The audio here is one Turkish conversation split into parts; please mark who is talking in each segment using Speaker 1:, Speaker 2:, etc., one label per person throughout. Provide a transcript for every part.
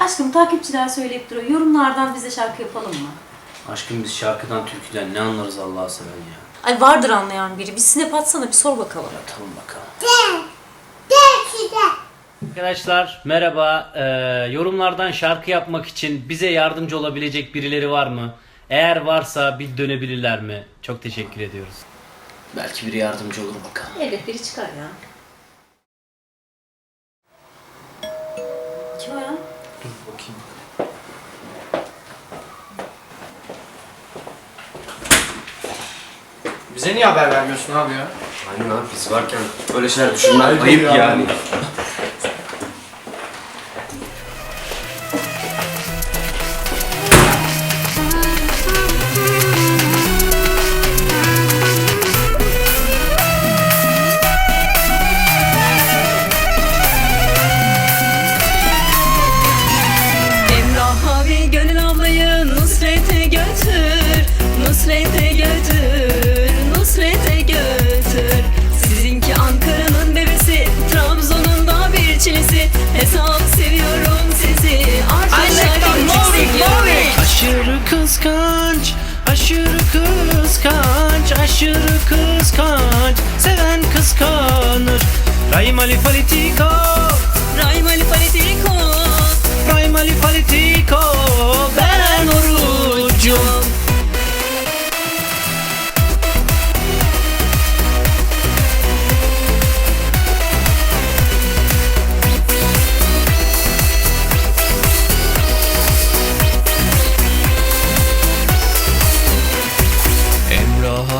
Speaker 1: Aşkım takipçiler söyleyip duruyor. Yorumlardan bize şarkı yapalım mı?
Speaker 2: Aşkım biz şarkıdan, türküden ne anlarız Allah'a seven ya.
Speaker 1: Ay vardır anlayan biri. Bir snap atsana bir sor bakalım.
Speaker 2: Atalım bakalım. Arkadaşlar merhaba. Ee, yorumlardan şarkı yapmak için bize yardımcı olabilecek birileri var mı? Eğer varsa bir dönebilirler mi? Çok teşekkür ediyoruz. Belki biri yardımcı olur bakalım.
Speaker 1: Evet biri çıkar ya. Kim o ya?
Speaker 2: Dur bakayım.
Speaker 3: Bize niye haber vermiyorsun abi ya?
Speaker 4: Aynen abi biz varken böyle şeyler düşünmen
Speaker 3: Ayıp
Speaker 4: ayıp
Speaker 3: ya.
Speaker 4: yani.
Speaker 5: Kıskanç, aşırı kıskanç, aşırı kıskanç. Seven kıskanır. Raymali politiko,
Speaker 6: Raymali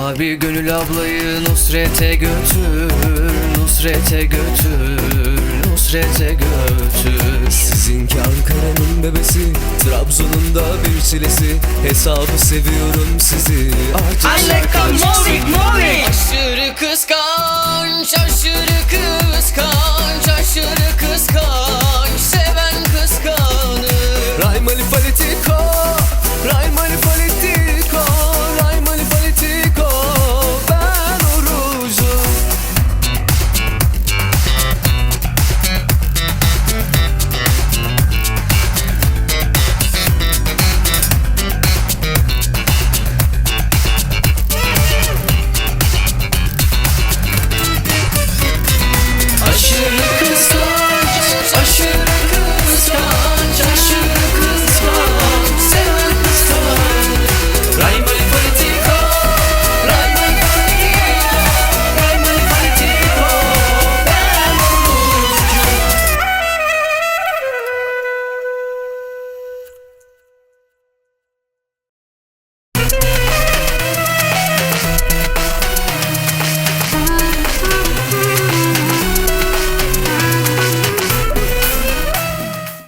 Speaker 5: abi Gönül ablayı Nusret'e götür Nusret'e götür Nusret'e götür.
Speaker 7: Sizinki Ankara'nın bebesi Trabzon'un da bir çilesi. Hesabı seviyorum sizi. Artık
Speaker 6: Aşırı kıskanç, aşırı kıskanç, aşırı